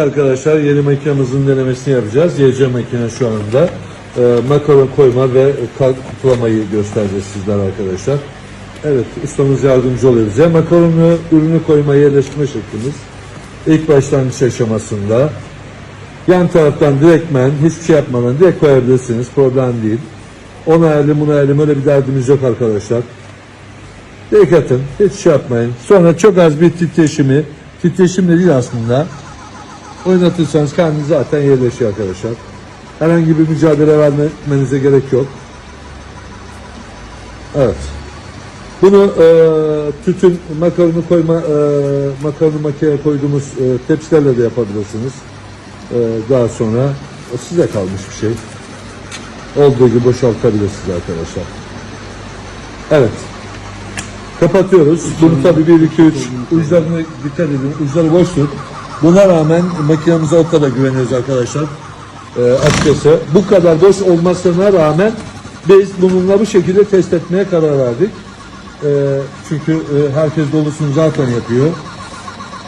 Arkadaşlar yeni makinemizin denemesini yapacağız. YC makine şu anda. Ee, makaron koyma ve kalk kuplamayı göstereceğiz sizler arkadaşlar. Evet ustamız yardımcı oluyor bize. Makaronu ürünü koyma yerleştirme şeklimiz. İlk başlangıç aşamasında yan taraftan direktmen hiçbir şey yapmadan direkt koyabilirsiniz. Problem değil. Onu ayarlayayım bunu ayarlayayım öyle bir derdimiz yok arkadaşlar. Direkt atın. Hiç şey yapmayın. Sonra çok az bir titreşimi titreşim de değil aslında. Oynatırsanız kendiniz zaten yerleşiyor arkadaşlar. Herhangi bir mücadele vermenize gerek yok. Evet. Bunu e, tütün makaronu koyma e, makaronu makineye koyduğumuz e, tepsilerle de yapabilirsiniz. E, daha sonra o size kalmış bir şey. Olduğu gibi boşaltabilirsiniz arkadaşlar. Evet. Kapatıyoruz. Bunu tabii 1, 2, 3 uçlarına dikkat edin. Uçları boş tut. Buna rağmen makinemize o kadar güveniyoruz arkadaşlar. Ee, açıkçası bu kadar boş olmasına rağmen biz bununla bu şekilde test etmeye karar verdik. Ee, çünkü e, herkes dolusunu zaten yapıyor.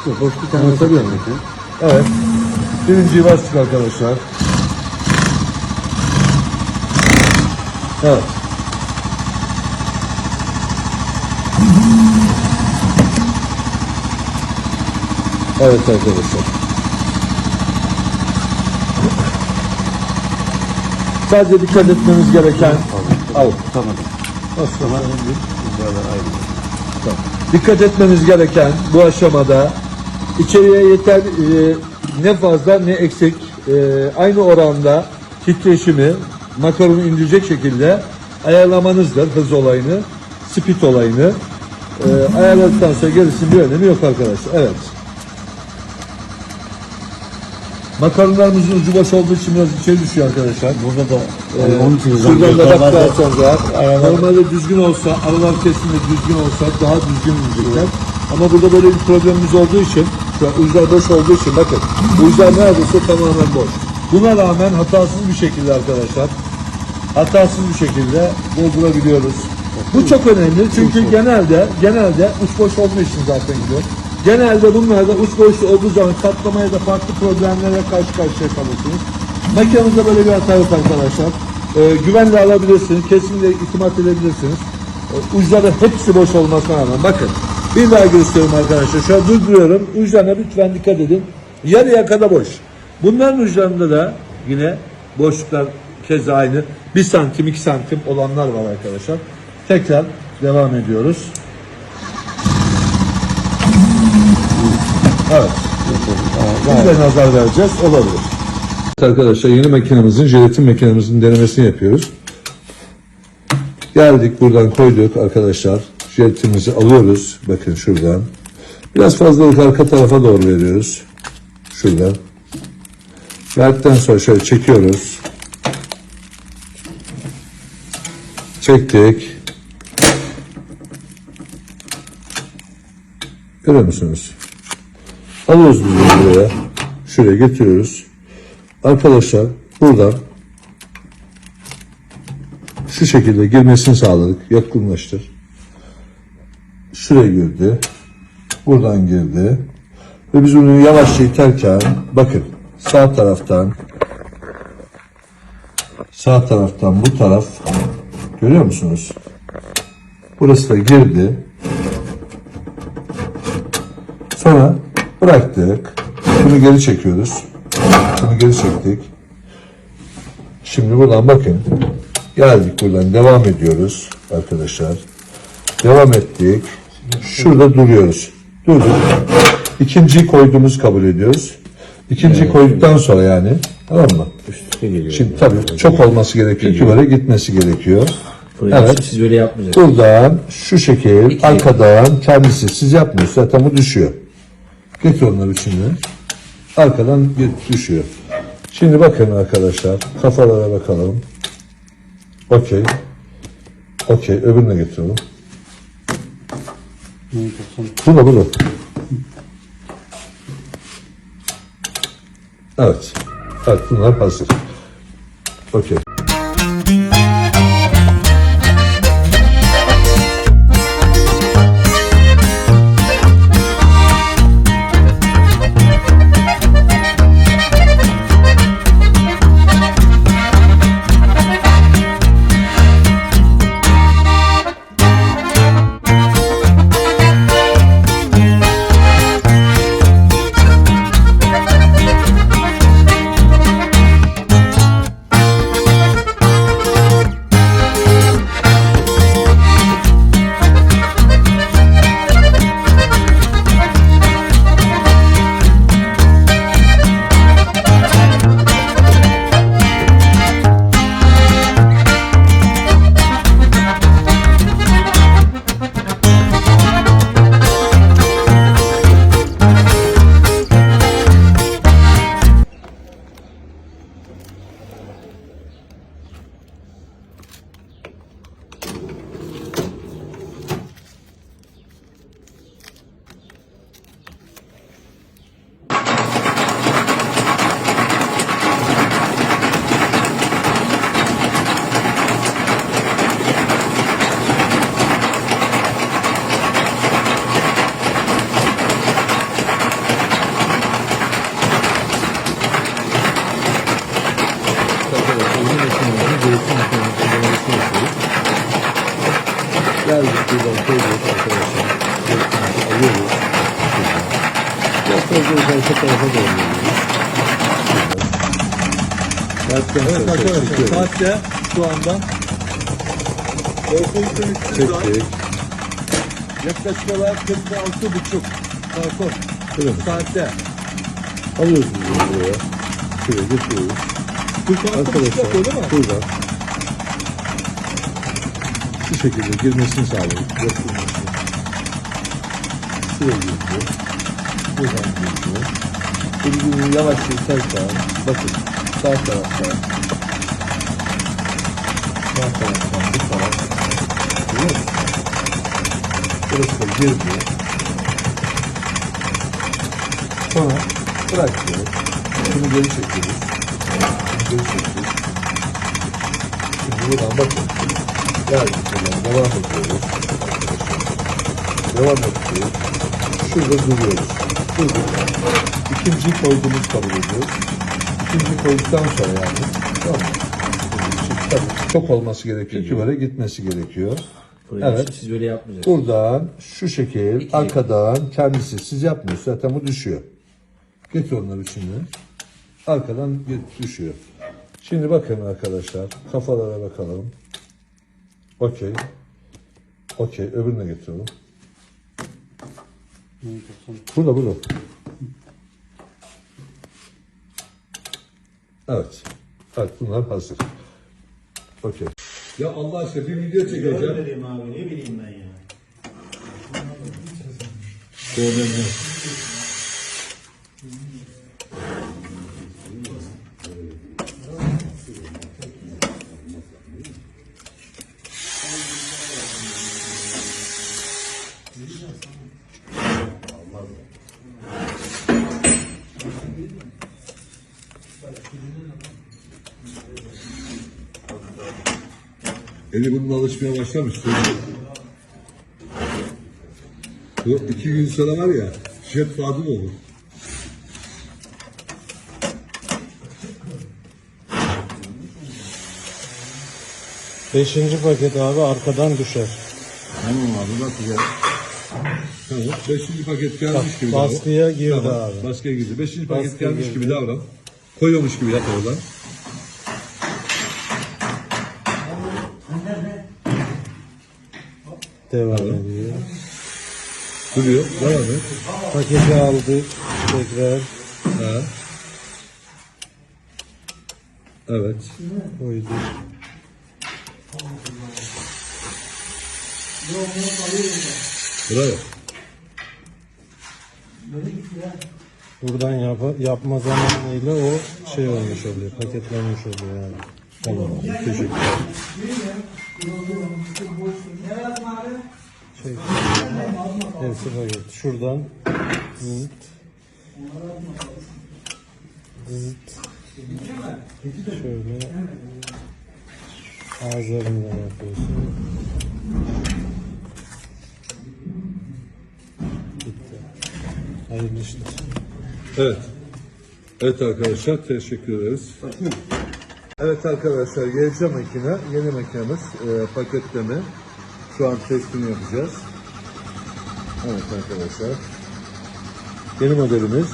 Boş bir tane Anlatabiliyor muyum? Evet. Birinciyi bastık arkadaşlar. Evet. Evet arkadaşlar. Sadece dikkat etmemiz gereken al. Tamam. Aslında. Tamam. Dikkat etmeniz gereken bu aşamada içeriye yeter e, ne fazla ne eksik e, aynı oranda titreşimi makaronu indirecek şekilde ayarlamanızdır hız olayını, speed olayını. E, ayarladıktan sonra gerisinin bir önemi yok arkadaşlar. Evet. Makaronlarımızın ucu boş olduğu için biraz içeri düşüyor arkadaşlar. Burada da Ee, yani onun için şuradan da bakarsanız eğer, normalde düzgün olsa, aralar kesimde düzgün olsa daha düzgün inecekler. Ama burada böyle bir problemimiz olduğu için, şu an uçlar boş olduğu için bakın, uçlar neredeyse tamamen boş. Buna rağmen hatasız bir şekilde arkadaşlar, hatasız bir şekilde doldurabiliyoruz. Bu çok önemli çünkü genelde, genelde uç boş olduğu için zaten gidiyor. Genelde bunlarda uç boş olduğu zaman katlamaya da farklı problemlere karşı karşıya kalırsınız. Makinenizde böyle bir hata yok arkadaşlar. Ee, güvenle alabilirsiniz, kesinlikle itimat edebilirsiniz. Ee, uçları hepsi boş olmasına rağmen bakın. Bir daha gösteriyorum arkadaşlar. Şöyle durduruyorum. Uçlarına lütfen dikkat edin. Yarıya kadar boş. Bunların uçlarında da yine boşluklar keza aynı. 1 santim, 2 santim olanlar var arkadaşlar. Tekrar devam ediyoruz. Evet. Biz de nazar vereceğiz. Olabilir. Arkadaşlar yeni makinemizin, jelatin makinemizin denemesini yapıyoruz. Geldik buradan koyduk arkadaşlar. Jelatinimizi alıyoruz. Bakın şuradan. Biraz fazlalık arka tarafa doğru veriyoruz. Şuradan. Verdikten sonra şöyle çekiyoruz. Çektik. Görüyor musunuz? Alıyoruz biz buraya. Şuraya getiriyoruz. Arkadaşlar buradan şu şekilde girmesini sağladık. Yakınlaştır. Şuraya girdi. Buradan girdi. Ve biz bunu yavaşça iterken bakın sağ taraftan sağ taraftan bu taraf görüyor musunuz? Burası da girdi. Sonra bıraktık. Bunu geri çekiyoruz. Bunu geri çektik. Şimdi buradan bakın. Geldik buradan devam ediyoruz arkadaşlar. Devam ettik. Şurada duruyoruz. Durduk. İkinciyi koyduğumuz kabul ediyoruz. İkinciyi koyduktan sonra yani tamam mı? Üstüne geliyor. Şimdi tabii çok olması gerekiyor ki böyle gitmesi gerekiyor. Buraya Evet. Siz böyle yapmayacaksınız. Buradan şu şekil arkadan kendisi siz yapmıyorsunuz zaten bu düşüyor. Getir onları şimdi. Arkadan düşüyor. Şimdi bakın arkadaşlar kafalara bakalım. Okey. Okey öbürüne getirelim. Burada burada. Evet. Evet bunlar hazır. Okey. Evet arkadaşlar saatte şu anda Ortalıkta 300 var. Çektik. Yaklaşık olarak 46 buçuk Kalkon mi? saatte. Alıyoruz biz bunu buraya. Şuraya getiriyoruz. 46 buçuk Arkadaşlar yapıyor değil mi? buradan şu şekilde girmesini sağlıyoruz. Götürmesini. Şuraya giriyor. Buradan giriyor. Bunu yavaşça iterken bakın sağ taraftan sağ taraftan bu taraf görüyor musun? Burası girdi. Sonra bırakıyoruz. Şunu geri çekiyoruz. Geri çekiyoruz. Şimdi buradan bakın. Buradan devam ediyoruz. Devam ediyoruz. Şurada duruyoruz. Durduk. İkinciyi koyduğumuz kabul ediyoruz. İkinciyi koyduktan sonra yani. Tamam? Şimdi tabii çok olması gerekiyor ki böyle gitmesi gerekiyor. Evet. Siz böyle yapmayacaksınız. Buradan şu şekil arkadan kendisi siz yapmıyorsunuz zaten bu düşüyor. Getir onları şimdi. Arkadan düşüyor. Şimdi bakın arkadaşlar kafalara bakalım. Okey. Okey öbürüne getirelim. Burada burada. Evet. Evet bunlar hazır. Okey. Ya Allah aşkına bir video çekeceğim. bileyim abi ne bileyim ben ya. Eli bununla alışmaya başlamış. Bu iki gün sonra var ya, jet fadım olur. Beşinci paket abi arkadan düşer. Tamam abi bakacağız. Tamam. Beşinci paket gelmiş gibi davran. Baskıya girdi Tamam, abi. Baskıya girdi. Beşinci paket Baskıya gelmiş girdi. gibi davran. Koyuyormuş gibi yap oradan. Devam ediyor. Duruyor. Devam et. Paketi aldık. Tekrar Ha. Evet. koyduk. Bravo. Buradan yap yapma zamanıyla o şey olmuş oluyor. Paketlenmiş oluyor yani. Tamam teşekkür ederim. Şey, hepsi paket. Şuradan zıt zıt şöyle ağızlarından yapıyorsun. Bitti. Hayırlı işler. Evet. Evet arkadaşlar teşekkür ederiz. Evet arkadaşlar YC makine, yeni makinemiz e, paketleme. Şu an testini yapacağız. Evet arkadaşlar. Yeni modelimiz.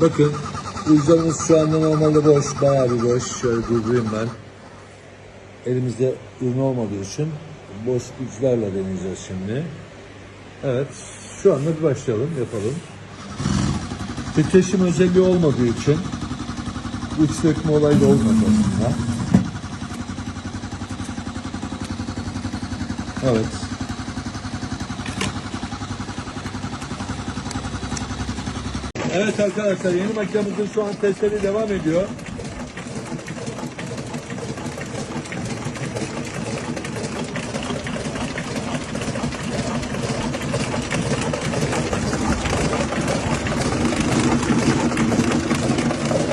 Bakın uclarımız şu anda normalde boş, bayağı bir boş. Şöyle durdurayım ben. Elimizde ürün olmadığı için boş uçlarla deneyeceğiz şimdi. Evet, şu anda bir başlayalım, yapalım. Titreşim özelliği olmadığı için uç sökme olayı da olmaz aslında. Evet. Evet arkadaşlar yeni makinemizin şu an testleri devam ediyor.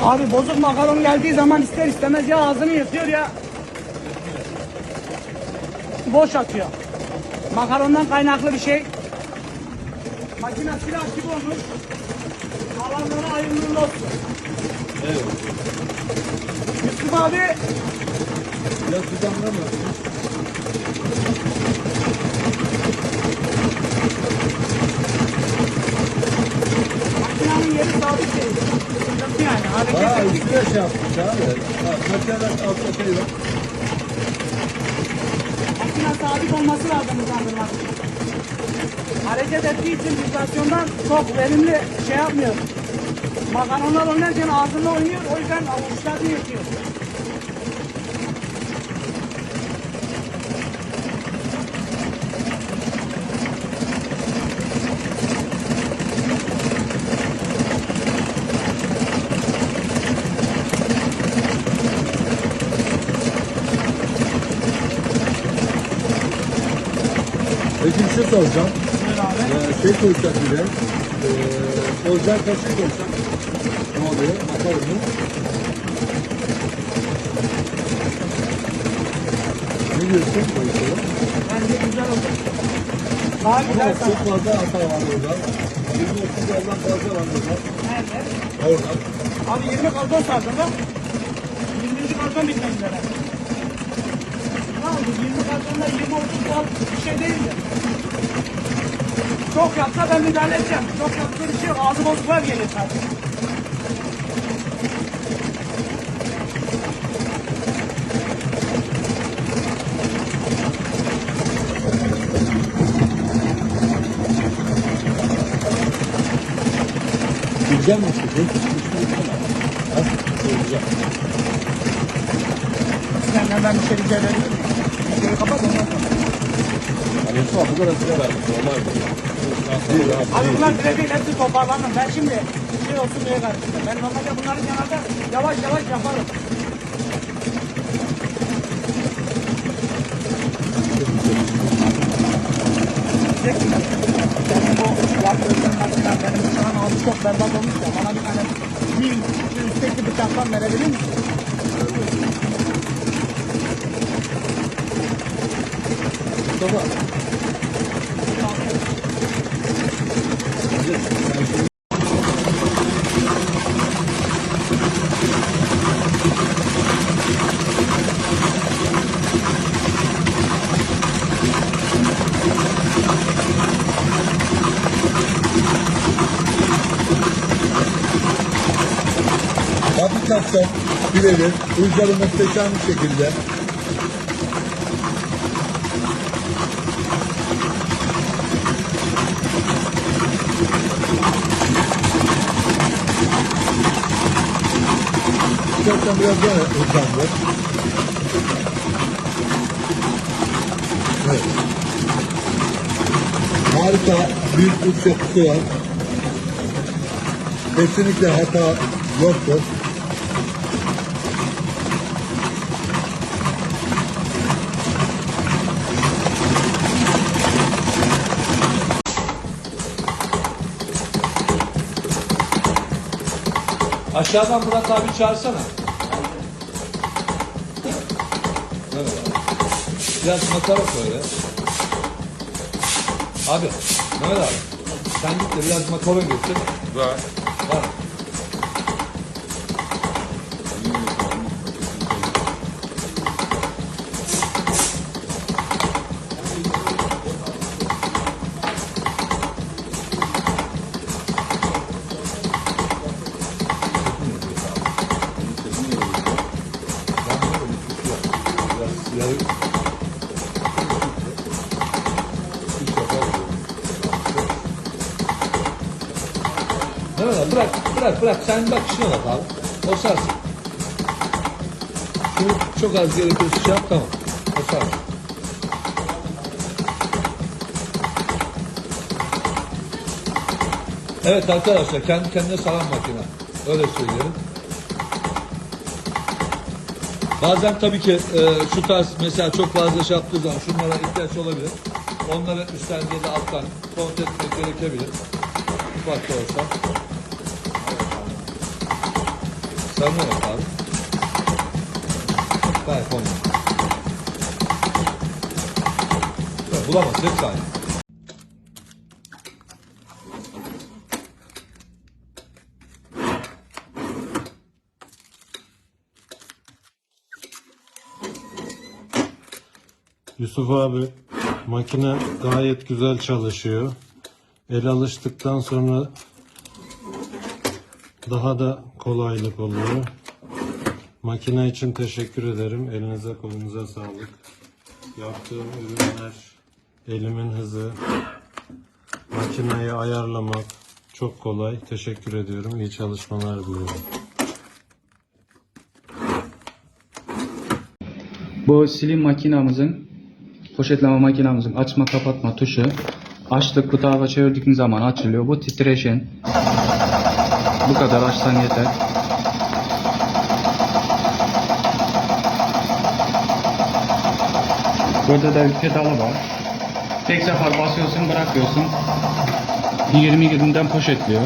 Abi bozuk makaron geldiği zaman ister istemez ya ağzını yırtıyor ya boş atıyor. Makarondan kaynaklı bir şey. Makine silah gibi olmuş. Alanlara ayrılığında olsun. Evet. Müslüm abi. Ya sudanlar mı? Makinenin yeri sabit değil. Şey. Yani hareket Aa, üstüne şey yapmış abi. Makineler altta şey var. Sabit olması lazım hızlandırmak. Hareket ettiği için vibrasyondan çok verimli şey yapmıyor. Makaronlar oynarken ağzında oynuyor, o yüzden avuçlarını yırtıyor. Şey soracağım. Ee, şey koysak bir de. Ee, orijinal kaşık koysak. Ne oluyor? Bakalım mı? Ne diyorsun? Koysalım. Bence güzel oldu. Daha Ama güzel çok fazla hata var burada. 20-30 yıldan fazla var burada. Nerede? Orada. Abi 20 karton sardım bak. 20. karton bitmek üzere. Ne oldu? 20 kartonda 20 30 bal bir şey değildi. Çok yapsa ben müdahale edeceğim. Çok yapsa bir şey yok. Ağzı bozuklar gelir zaten. Güzel mi çıktı? Sen hemen bir şey rica edebilir miyim? Videoyu kapat ondan sonra. Hani bu kadar sıra vermiş. Normal abi. Bunlar birebir hepsi toparlanır. Ben şimdi şey olsun diye karıştırdım. Ben normalde bunların kenarda yavaş yavaş yaparım. Bu yaptığın makine benim şu an ağzı çok berbat olmuş ya. Bana bir tane bir üstteki bıçaktan verebilir misin? Mustafa. Fabrikasyon birebir rüzgarı muhteşem bir şekilde Gerçekten biraz daha hızlandı. Evet. Harika, büyük uç yapısı var. Kesinlikle hata yoktur. Aşağıdan Murat abi çağırsana. Biraz makara koy ya. Abi, Mehmet abi. Sen git de biraz makara getir. Var. Var. Bırak, bırak. Sen bak işine bak abi. O sarsın. Şunu çok az gerekiyorsa şey yap, tamam. O sarsın. Evet arkadaşlar kendi kendine saran makine. Öyle söyleyelim. Bazen tabii ki e, şu tarz mesela çok fazla şey yaptığı zaman şunlara ihtiyaç olabilir. Onları üstten ya da alttan kontrol etmek gerekebilir. Ufak da olsa. Sen ne bak abi? Gayet olmaz. Bulamaz hepsi aynı. Yusuf abi makine gayet güzel çalışıyor. El alıştıktan sonra daha da kolaylık oluyor. Makine için teşekkür ederim. Elinize kolunuza sağlık. Yaptığım ürünler, elimin hızı, makineyi ayarlamak çok kolay. Teşekkür ediyorum. İyi çalışmalar diliyorum. Bu silim makinamızın, poşetleme makinamızın açma kapatma tuşu. Açtık bu tarafa çevirdiğiniz zaman açılıyor. Bu titreşen. Bu kadar açsan yeter. Burada da bir pedalı var. Tek sefer basıyorsun bırakıyorsun. 20 20'den poşetliyor.